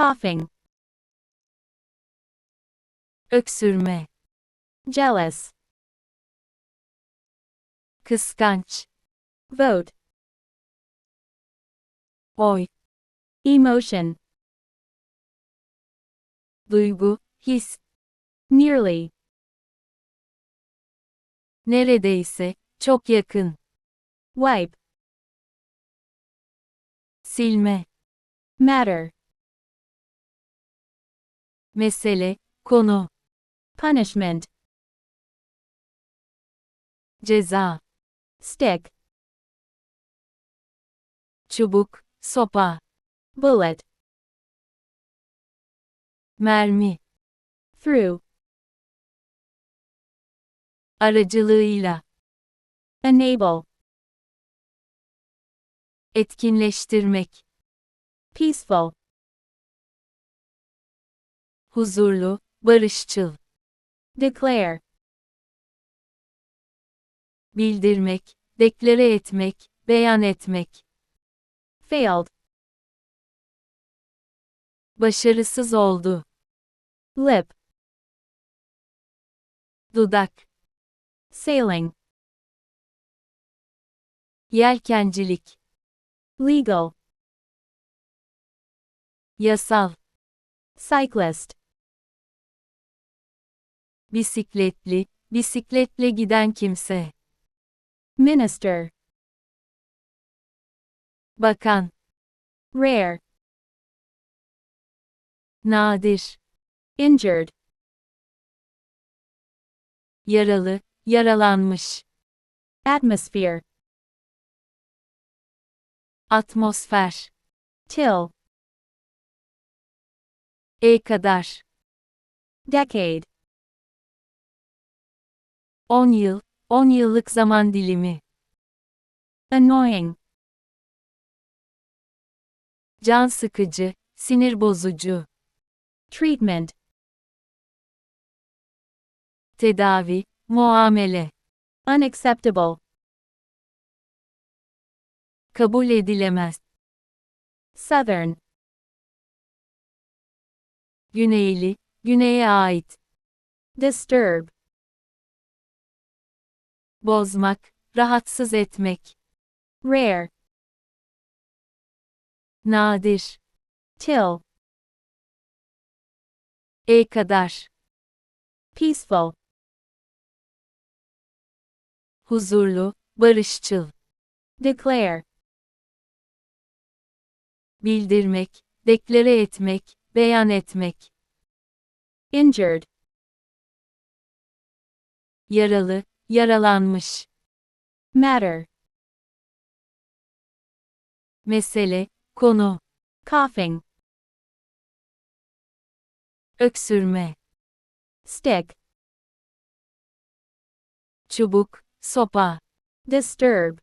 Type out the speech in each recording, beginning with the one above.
coughing, öksürme, jealous, kıskanç, vote, oy, emotion, duygu, his, nearly, neredeyse, çok yakın, wipe, silme, matter, mesele, konu, punishment, ceza, stick, çubuk, sopa, bullet, mermi, through, aracılığıyla, enable, etkinleştirmek, peaceful, huzurlu, barışçıl, declare, bildirmek, deklare etmek, beyan etmek, failed, başarısız oldu, lip, dudak, sailing, yelkencilik, legal, yasal, cyclist, bisikletli, bisikletle giden kimse, minister, bakan, rare, nadir, injured, yaralı, yaralanmış, atmosphere, atmosfer, till, e kadar, decade, 10 yıl, 10 yıllık zaman dilimi, annoying, can sıkıcı, sinir bozucu, treatment, tedavi, muamele, unacceptable, kabul edilemez, southern, güneyli, güneye ait, disturb, bozmak, rahatsız etmek, rare, nadir, till, e kadar, peaceful, huzurlu, barışçıl, declare, bildirmek, deklare etmek, beyan etmek, injured, yaralı, yaralanmış, matter, mesele, konu, coughing, öksürme, stick, çubuk, sopa, disturb,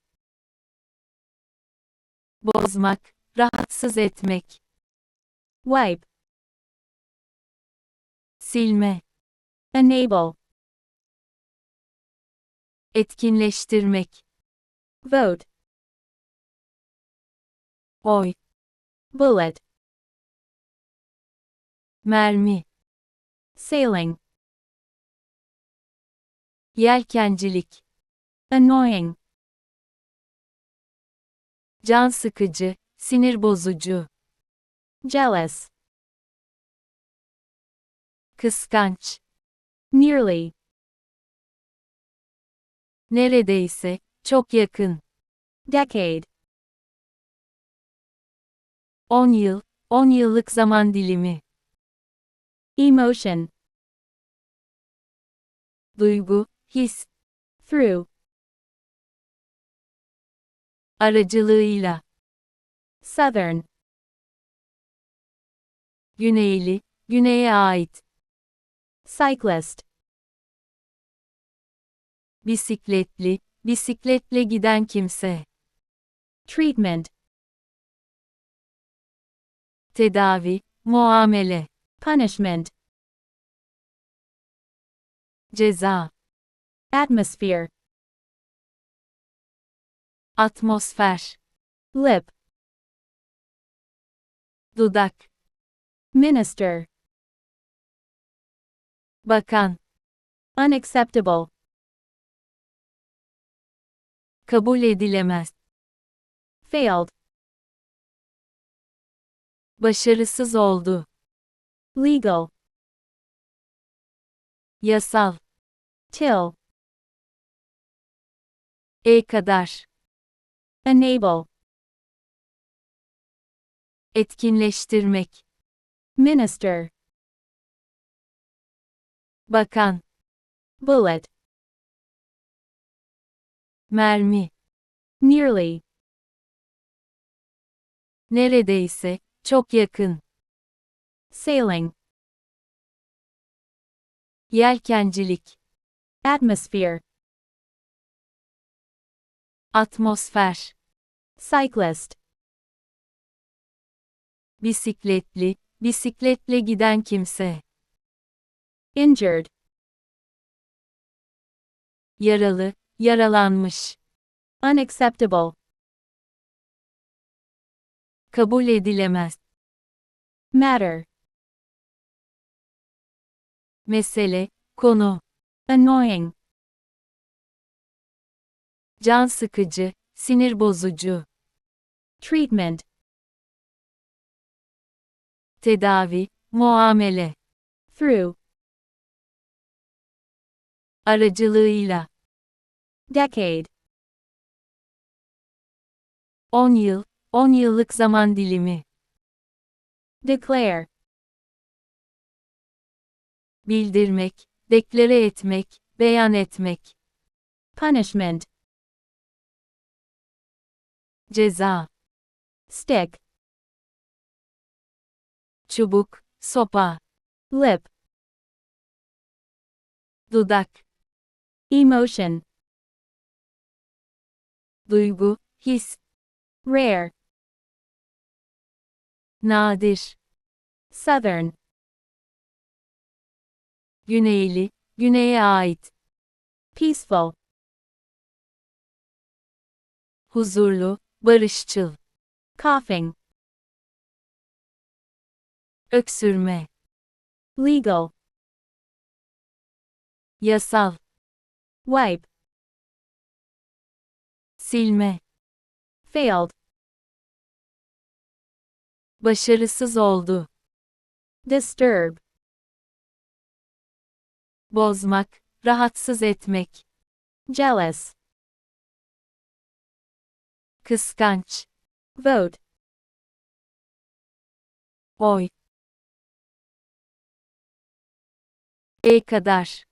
bozmak, rahatsız etmek, wipe, silme, enable, etkinleştirmek, vote, oy, bullet, mermi, sailing, yelkencilik, annoying, can sıkıcı, sinir bozucu, jealous, kıskanç, nearly, neredeyse, çok yakın, decade, 10 yıl, 10 yıllık zaman dilimi, emotion, duygu, his, through, aracılığıyla, southern, güneyli, güneye ait, cyclist, bisikletli, bisikletle giden kimse, treatment, tedavi, muamele, punishment, ceza, atmosphere, atmosfer, lip, dudak, Minister. Bakan. Unacceptable. Kabul edilemez. Failed. Başarısız oldu. Legal. Yasal. Till. E kadar. Enable. Etkinleştirmek. Minister. Bakan. Bullet. Mermi. Nearly. Neredeyse. Çok yakın. Sailing. Yelkencilik. Atmosphere. Atmosfer. Cyclist. Bisikletli. Bisikletle giden kimse. Injured. Yaralı. Yaralanmış. Unacceptable. Kabul edilemez. Matter. Mesele. Konu. Annoying. Can sıkıcı. Sinir bozucu. Treatment. Tedavi. Muamele. Through. Aracılığıyla. Decade. 10 yıl. 10 yıllık zaman dilimi. Declare. Bildirmek. Deklare etmek. Beyan etmek. Punishment. Ceza. Stick. Çubuk. Sopa. Lip. Dudak. Emotion. Duygu. His. Rare. Nadir. Southern. Güneyli. Güneye ait. Peaceful. Huzurlu. Barışçıl. Coughing. Öksürme. Legal. Yasal. Wipe. Silme. Failed. Başarısız oldu. Disturb. Bozmak. Rahatsız etmek. Jealous. Kıskanç. Vote. Oy. E kadar.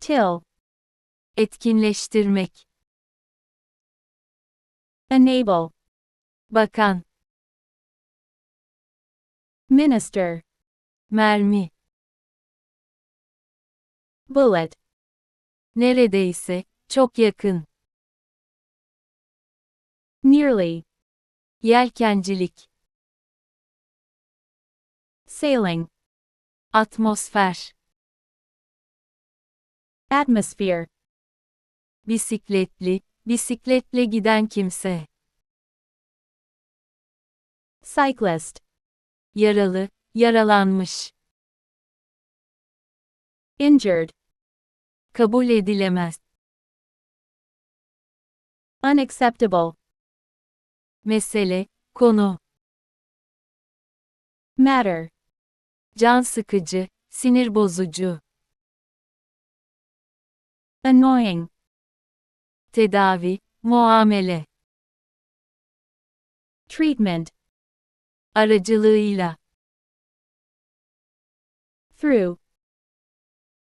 Till. Etkinleştirmek. Enable. Bakan. Minister. Mermi. Bullet. Neredeyse. Çok yakın. Nearly. Yelkencilik. Sailing. Atmosfer. Atmosphere. Bisikletli. Bisikletle giden kimse. Cyclist. Yaralı. Yaralanmış. Injured. Kabul edilemez. Unacceptable. Mesele. Konu. Matter. Can sıkıcı. Sinir bozucu. Annoying. Tedavi. Muamele. Treatment. Aracılığıyla. Through.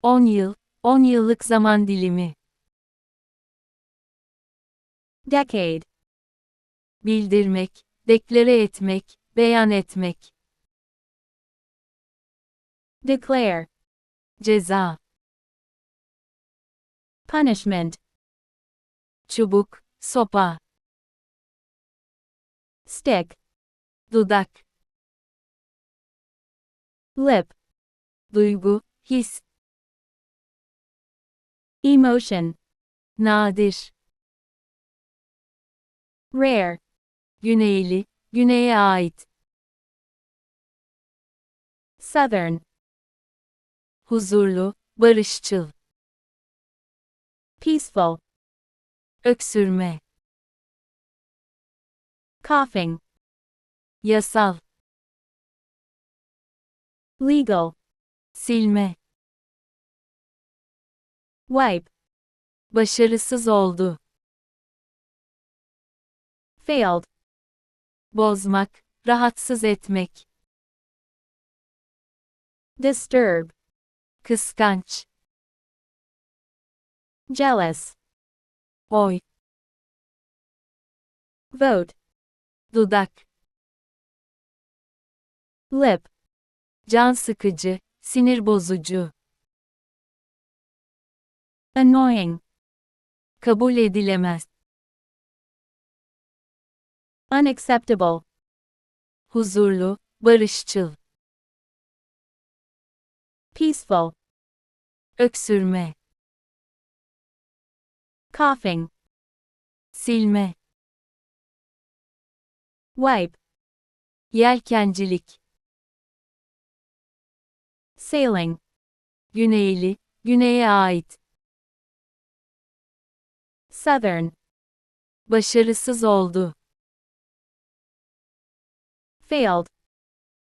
10 yıl. 10 yıllık zaman dilimi. Decade. Bildirmek. Deklare etmek. Beyan etmek. Declare. Ceza. Punishment. Çubuk. Sopa. Stick. Dudak. Lip. Duygu. His. Emotion. Nadir. Rare. Güneyli. Güneye ait. Southern. huzurlu, barışçıl, Peaceful. Öksürme, Coughing. yasal, Legal. silme, Wipe. başarısız oldu, Failed. bozmak, rahatsız etmek, Disturb. kıskanç, Jealous. Oy, Vote. dudak, Lip. can sıkıcı, sinir bozucu, Annoying. kabul edilemez, Unacceptable. huzurlu, barışçıl, Peaceful. öksürme, Coughing. silme, Wipe. yelkencilik, Sailing. güneyli, güneye ait, Southern. başarısız oldu, Failed.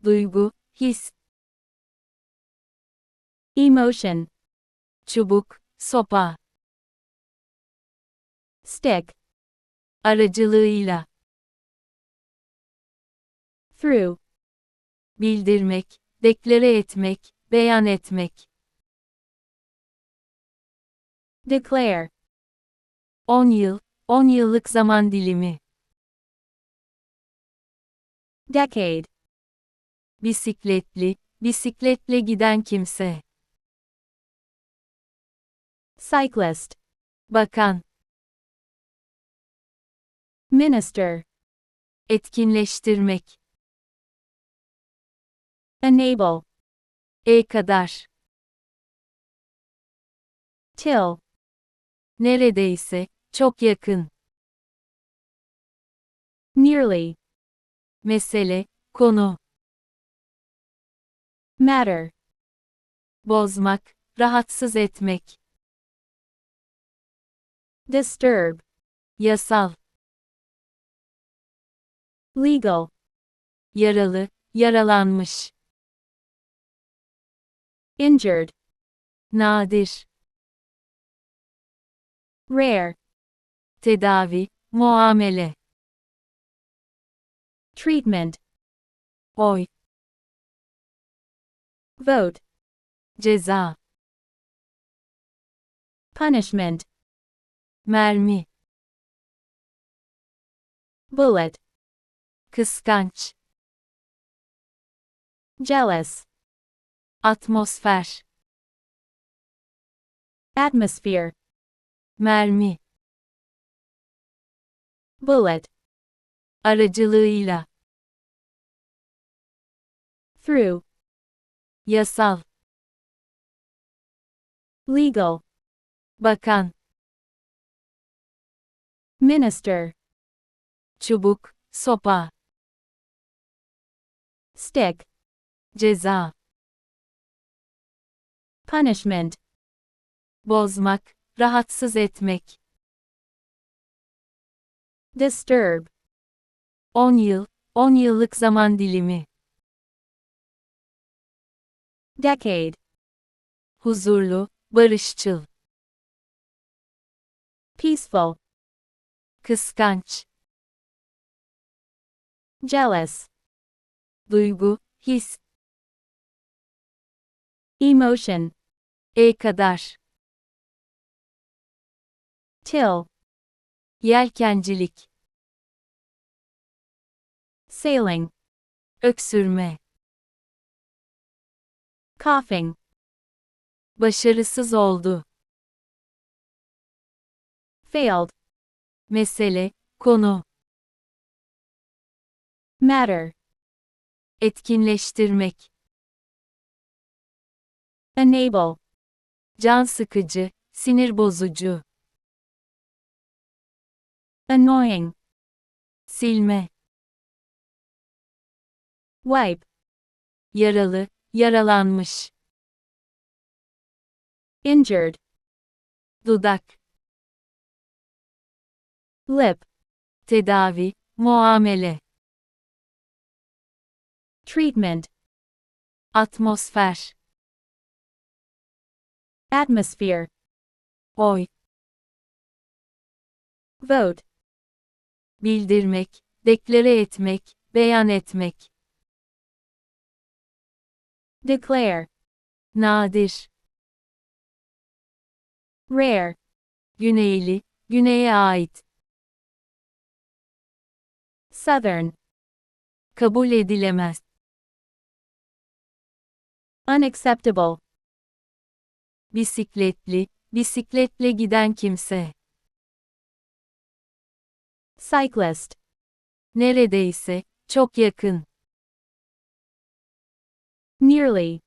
duygu, his, Emotion. çubuk, sopa, Stick. aracılığıyla, Through. bildirmek, deklare etmek, beyan etmek, Declare. 10 yıl, 10 yıllık zaman dilimi, Decade. bisikletli, bisikletle giden kimse, Cyclist. bakan, Minister. etkinleştirmek, Enable. e kadar, Till. neredeyse, çok yakın, Nearly. mesele, konu, Matter. bozmak, rahatsız etmek, Disturb. yasal, Legal. yaralı, yaralanmış, Injured. nadir, Rare. tedavi, muamele, Treatment. oy, Vote. ceza, Punishment. mermi, Bullet. Kıskanç, Jealous. atmosfer, Atmosphere. mermi, Bullet. aracılığıyla, Through. yasal, Legal. bakan, Minister. çubuk, sopa, Stick. ceza, Punishment. bozmak, rahatsız etmek, Disturb. 10 yıl, 10 yıllık zaman dilimi, Decade. huzurlu, barışçıl, Peaceful. kıskanç, Jealous. Duygu, his, Emotion. e kadar, Till. yelkencilik, Sailing. öksürme, Coughing. başarısız oldu, Failed. mesele, konu, Matter. Etkinleştirmek, Enable. can sıkıcı, sinir bozucu, Annoying. silme, Wipe. yaralı, Yaralanmış. injured, Dudak. lip, Tedavi. Muamele. Treatment, Atmosfer. atmosphere, Oy. vote, Bildirmek. Deklare etmek. Beyan etmek. declare, Nadir. rare, Güneyli. Güneye ait. southern, Kabul edilemez. Unacceptable, Bisikletli. Bisikletle giden kimse. cyclist, Neredeyse. Çok yakın. nearly,